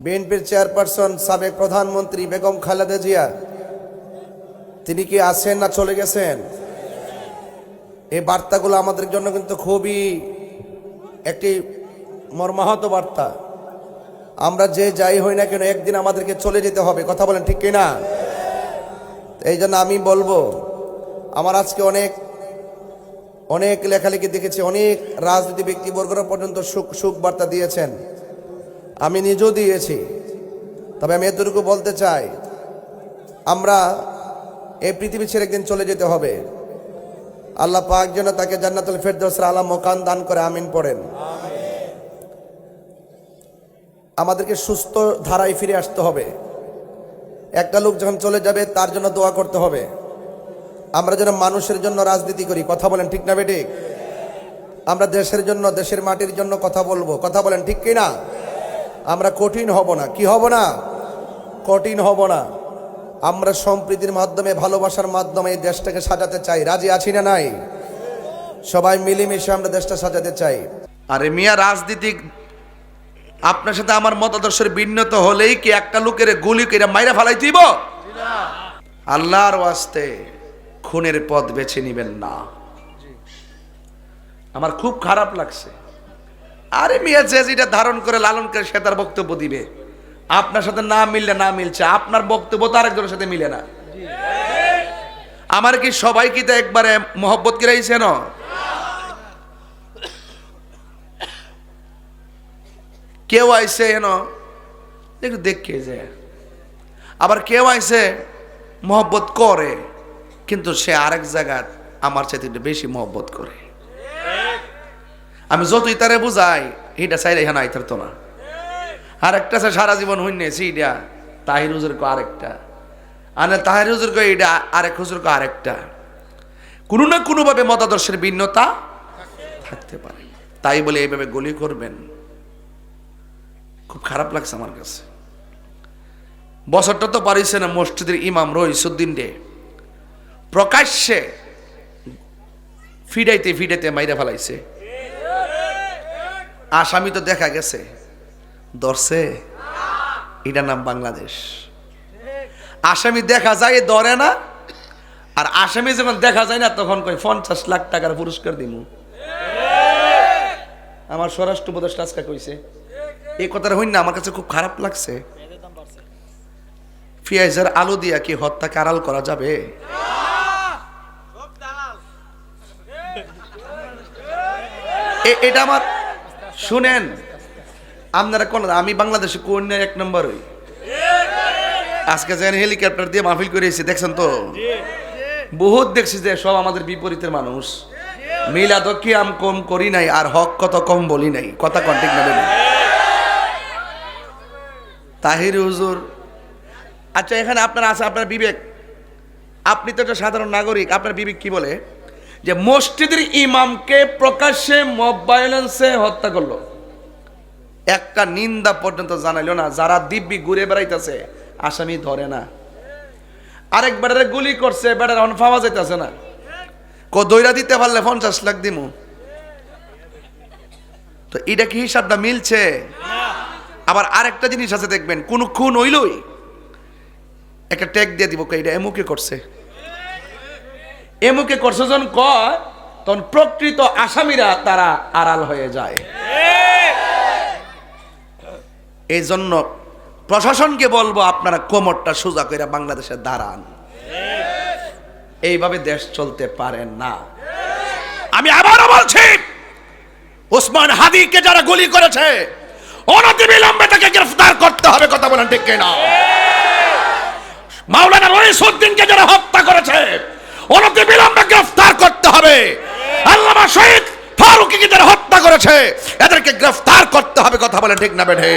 বিএনপির চেয়ারপারসন সাবেক প্রধানমন্ত্রী বেগম খালেদা জিয়া, তিনি কি আছেন না চলে গেছেন? এই বার্তাগুলো আমাদের জন্য কিন্তু খুবই একটি মর্মাহত বার্তা। আমরা যে যাই হই না কেন একদিন আমাদেরকে চলে যেতে হবে, কথা বলেন ঠিক কিনা? এই জন্য আমি বলব, আমার আজকে অনেক অনেক লেখালেখি দেখেছি, অনেক রাজনীতি ব্যক্তিবর্গরা পর্যন্ত সুখ সুখ বার্তা দিয়েছেন। আমি নিজেও দিয়েছি। তবে আমি এতটুকু বলতে চাই, আমরা এই পৃথিবী ছেড়ে একদিন চলে যেতে হবে। আল্লাহ পাক যেন তাকে জান্নাতুল ফেরদৌসের আলা মোকান দান করে আমিন পড়েন। আমাদেরকে সুস্থ ধারায় ফিরে আসতে হবে। একটা লোক যখন চলে যাবে, তার জন্য দোয়া করতে হবে। আমরা যেন মানুষের জন্য রাজনীতি করি। কথা বলেন ঠিক না বেঠিক আমরা দেশের জন্য, দেশের মাটির জন্য কথা বলব। কথা বলেন ঠিক কি না আমরা কঠিন হব না। কি হব না? কঠিন হব না। আমরা সম্প্রীতির মাধ্যমে, ভালোবাসার মাধ্যমে এই দেশটাকে সাজাতে চাই। রাজি আছি না নাই? সবাই মিলেমিশে আমরা দেশটা সাজাতে চাই। আরে মিয়া, রাজনীতিক আপনার সাথে আমার মতাদর্শের ভিন্নত হলেই কি একটা লোকের গুলি করে মাইরা ফালাই দিব আল্লাহর ওয়াস্তে খুনের পথ বেছে নিবেন না। আমার খুব খারাপ লাগছে। আরে মিয়া যে যেটা ধারণ করে লালন করে সে তার বক্তব্য দিবে। আপনার সাথে না মিললে না মিলছে, আপনার বক্তব্য তো আরেকজনের সাথে মিলে না। আমার কি সবাই কি তো একবারে মহব্বত কিরাইছে না? কেউ আইসে এন একটু দেখে যে। আবার কেউ আইসে মহব্বত করে, কিন্তু সে আরেক জায়গায় আমার চাইতে একটু বেশি মহব্বত করে। আমি যতই তারে বুঝাই এটা চাইলে এখানে আইতার তো না। আরেকটা আছে, সারা জীবন হইনে সেইটা তাহির হুজুর কো আরেকটা। আনে তাহির হুজুর কো এটা আরেক হুজুর কো আরেকটা। কোনো না কোনোভাবে মতাদর্শের ভিন্নতা থাকতে পারে। তাই বলে এইভাবে গলি করবেন। খুব খারাপ লাগছে আমার কাছে। বছরটা তো পারিছে না, মসজিদের ইমাম রহিসুদ্দিন রে। প্রকাশ্যে ফিডাইতে ফিডাইতে মাইরা ফেলাইছে। আসামি তো দেখা গেছে। ধরছে? এটার নাম বাংলাদেশ। আসামি দেখা যায়, ধরে না। আর আসামি যখন দেখা যায় না, তখন কই পঞ্চাশ লাখ টাকার পুরস্কার দিমু। আমার স্বরাষ্ট্র উপদেষ্টা আজকে কইছে এই কথাটা হইন না, আমার কাছে খুব খারাপ লাগছে। পেঁয়াজের আলু দিয়া কি হত্যাকে আড়াল করা যাবে? এটা আমার শুনেন, আপনারা কোন, আমি বাংলাদেশে কোন এক নম্বর হই? আজকে যেন হেলিকপ্টার দিয়ে মাহফিল করে এসেছি, দেখছেন তো? বহুত দেখছি যে সব আমাদের বিপরীতের মানুষ। মিলাদ কি আম কম করি নাই, আর হক কত কম বলি নাই। কথা কন্টিক নেবেন তাহির হুজুর। আচ্ছা এখানে আপনার আছে, আপনার বিবেক। আপনি তো একটা সাধারণ নাগরিক, আপনার বিবেক কি বলে? যে মসজিদের ইমামকে প্রকাশ্যে মব ভায়োলেন্সে হত্যা করল। একটা নিন্দা পর্যন্ত জানাইলো না, যারা দিব্যি ঘুরে বেড়াইতেছে, আসামি ধরে না। আরেক বেড়ারে গুলি করছে, বেড়ার এখন পাওয়া যাইতেছে না। কো দইরা দিতে পারলে পঞ্চাশ লাখ দিমু। তো এটা কি হিসাবটা মিলছে? আবার আরেকটা জিনিস আছে দেখবেন, কোন খুন হইলই। একটা ট্যাগ দিয়ে দিব এটা এমুকে করছে। এমুকে করছে যখন কয়, তখন প্রকৃত আসামিরা তারা আড়াল হয়ে যায়। এই জন্য প্রশাসনকে বলব, আপনারা কোমরটা সোজা করে বাংলাদেশে দাঁড়ান। এইভাবে দেশ চলতে পারে না। আমি আবারও বলছি ওসমান হাদিকে যারা গুলি করেছে, অনতিবিলম্বে তাকে গ্রেফতার করতে হবে, কথা বলেন ঠিক কিনা? মাওলানা রইসুদ্দিনকে যারা হত্যা করেছে অনতিবিলম্বে গ্রেফতার করতে হবে আল্লামা শহীদ ফারুকিকে যারা হত্যা করেছে। এদেরকে গ্রেফতার করতে হবে, কথা বলেন ঠিক না বেঠে।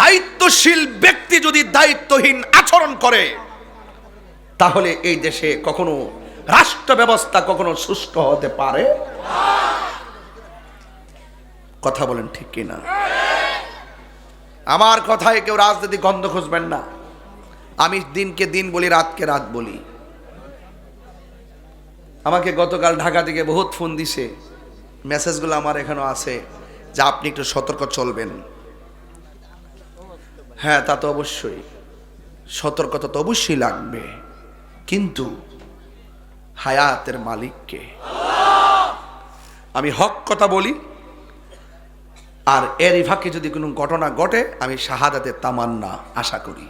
দায়িত্বশীল ব্যক্তি যদি দায়িত্বহীন আচরণ করে, তাহলে এই দেশে কখনো রাষ্ট্র ব্যবস্থা কখনো সুষ্ঠু হতে পারে। কথা বলেন ঠিক কিনা? আমার কথায় কেউ রাজনীতি গন্ধ খুঁজবেন না। আমি দিনকে দিন বলি, রাতকে রাত বলি। আমাকে গতকাল ঢাকা থেকে বহুত ফোন দিছে। মেসেজগুলো আমার এখানেও আছে যে আপনি একটু সতর্ক চলবেন। হ্যাঁ তা তো অবশ্যই। সতর্কতা তো অবশ্যই লাগবে। কিন্তু হায়াতের মালিককে। আমি হক কথা বলি আর এরই ফাঁকে যদি কোনো ঘটনা ঘটে, আমি শাহাদাতের তামান্না আশা করি।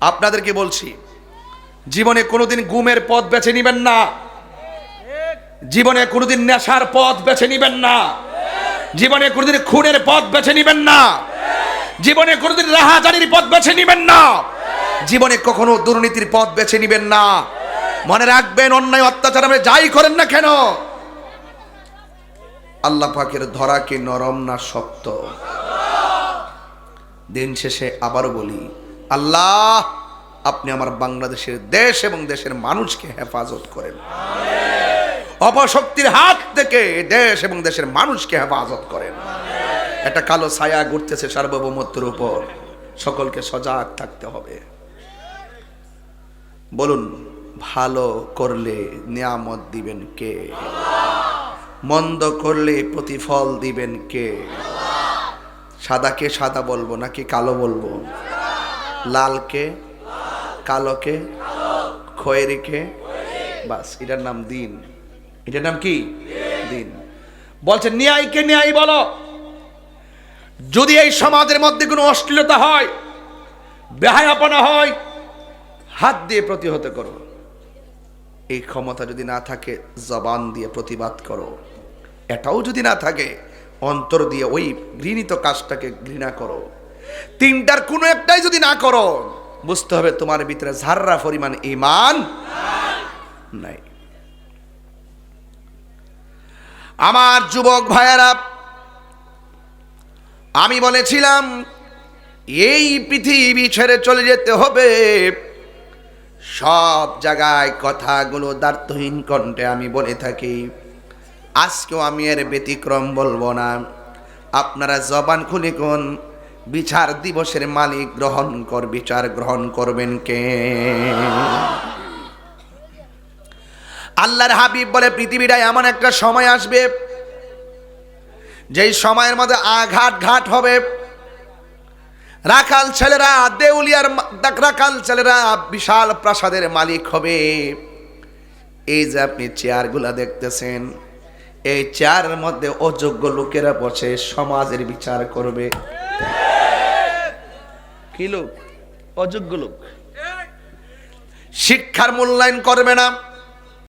আপনাদেরকে বলছি, জীবনে কোনোদিন গুমের পথ বেছে নিবেন না। জীবনে কোনোদিন নেশার পথ বেছে নিবেন না। জীবনে কোনোদিন খুনের পথ বেছে নিবেন না। জীবনে কোনোদিন রাহাজানির পথ বেছে নিবেন না। জীবনে কখনো দুর্নীতির পথ বেছে নিবেন না। মনে রাখবেন, অন্যায় অত্যাচার আপনি যাই করেন না কেন? আল্লাহ পাকের ধরা কি নরম না শক্ত? দিন শেষে আবার বলি, আল্লাহ, আপনি আমার বাংলাদেশের দেশ এবং দেশের মানুষকে হেফাজত করেন। অপশক্তির হাত থেকে দেশ এবং দেশের মানুষকে হেফাজত করেন। একটা কালো ছায়া ঘুরতেছে সার্বভৌমত্বের উপর। সকলকে সজাগ থাকতে হবে। বলুন, ভালো করলে নিয়ামত দিবেন কে? মন্দ করলে প্রতিফল দিবেন কে? সাদাকে সাদা বলব নাকি কালো বলব? লালকে, কালোকে, খয়েরিকে, বাস, এটার নাম দিন। এটার নাম কি? দিন। বলছে, ন্যায়কে ন্যায় বলো। যদি এই সমাজের মধ্যে কোনো অশ্লীলতা হয়, বেহায়াপনা হয়, হাত দিয়ে প্রতিহত করো। এই ক্ষমতা যদি না থাকে, জবান দিয়ে প্রতিবাদ করো। এটাও যদি না থাকে, অন্তর দিয়ে ওই ঘৃণিত কাজটাকে ঘৃণা করো। তিনটার কোনো একটাই যদি না করো, বুঝতে হবে তোমার ভিতরে ঝাররা পরিমাণ ইমান নাই। আমার যুবক ভাইয়ারা, আমি বলেছিলাম, এই পৃথিবী ছেড়ে চলে যেতে হবে। সব জায়গায় কথাগুলো দার্থহীন কণ্ঠে আমি বলে থাকি। আজকেও আমি এর ব্যতিক্রম বলব না। আপনারা জবান খুলে কোন বিচার দিবসের মালিক গ্রহণ কর, বিচার গ্রহণ করবেন কে? আল্লাহর হাবিব বলে পৃথিবীটা এমন একটা সময় আসবে, যেই সময়ের মধ্যে আঘাত ঘাট হবে। রাখাল ছেলেরা, দেউলিয়ার রাখাল ছেলেরা বিশাল প্রাসাদের মালিক হবে। এই যে আপনি চেয়ারগুলা দেখতেছেন, এই চেয়ারের মধ্যে অযোগ্য লোকেরা বসে সমাজের বিচার করবে। কি লোক? অযোগ্য লোক। শিক্ষার মূল্যায়ন করবে না।